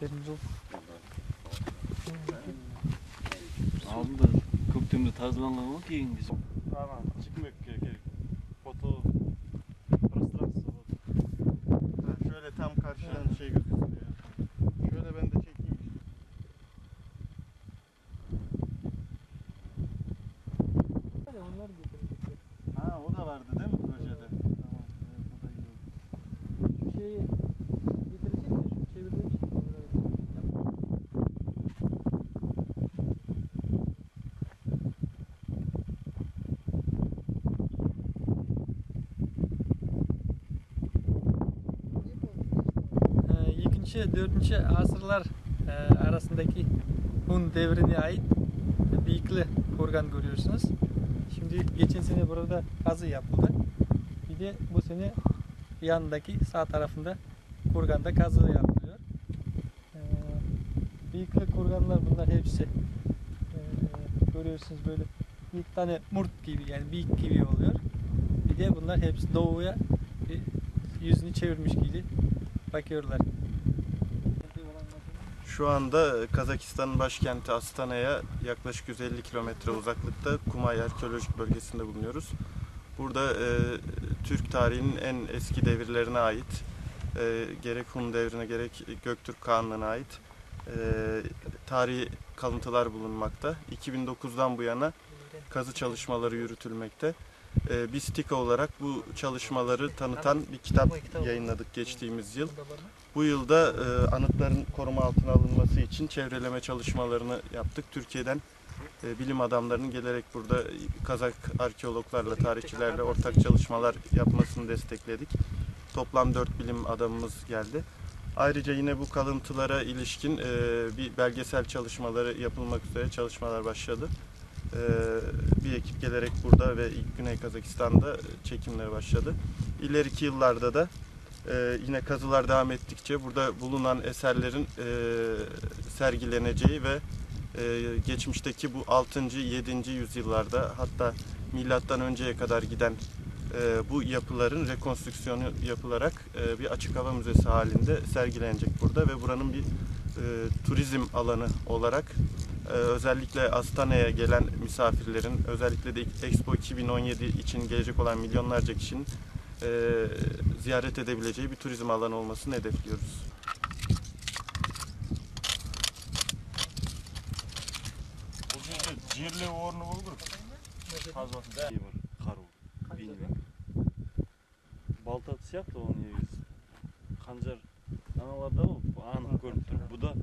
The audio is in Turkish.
Temiz ol. Aldım da koptuğumda tazlanlamak yiyin bizim. Tamam, çıkmak gerek. Foto prostransı Şöyle tam karşıdan evet. şey gözüküyor. Şöyle ben de çekeyim. Onlar Ha o da vardı değil mi projede? Tamam. Evet, bu da iyi oldu. Şeyi 3. 4. asırlar e, arasındaki Hun devrine ait bıyıklı organ görüyorsunuz. Şimdi geçen sene burada kazı yapıldı. Bir de bu sene yanındaki sağ tarafında kurganda kazı yapılıyor. Ee, kurganlar bunlar hepsi. E, görüyorsunuz böyle bir tane murt gibi yani bıyık gibi oluyor. Bir de bunlar hepsi doğuya e, yüzünü çevirmiş gibi bakıyorlar. Şu anda Kazakistan'ın başkenti Astana'ya yaklaşık 150 kilometre uzaklıkta Kumay Arkeolojik Bölgesi'nde bulunuyoruz. Burada e, Türk tarihinin en eski devirlerine ait, e, gerek Hun devrine gerek Göktürk Kağanlığı'na ait e, tarihi kalıntılar bulunmakta. 2009'dan bu yana kazı çalışmaları yürütülmekte. E, biz TİKA olarak bu çalışmaları tanıtan bir kitap yayınladık geçtiğimiz yıl. Bu yılda e, anıtların koruma altına alınması için çevreleme çalışmalarını yaptık. Türkiye'den e, bilim adamlarının gelerek burada Kazak arkeologlarla, tarihçilerle ortak çalışmalar yapmasını destekledik. Toplam 4 bilim adamımız geldi. Ayrıca yine bu kalıntılara ilişkin e, bir belgesel çalışmaları yapılmak üzere çalışmalar başladı. E, bir ekip gelerek burada ve Güney Kazakistan'da çekimleri başladı. İleriki yıllarda da ee, yine kazılar devam ettikçe burada bulunan eserlerin e, sergileneceği ve e, geçmişteki bu 6. 7. yüzyıllarda hatta milattan önceye kadar giden e, bu yapıların rekonstrüksiyonu yapılarak e, bir açık hava müzesi halinde sergilenecek burada ve buranın bir e, turizm alanı olarak e, ee, özellikle Astana'ya gelen misafirlerin, özellikle de Expo 2017 için gelecek olan milyonlarca kişinin e, ziyaret edebileceği bir turizm alanı olmasını hedefliyoruz. Balta atısı yaptı onu yiyoruz. Kancar. Analardan o anı görüntü. Bu da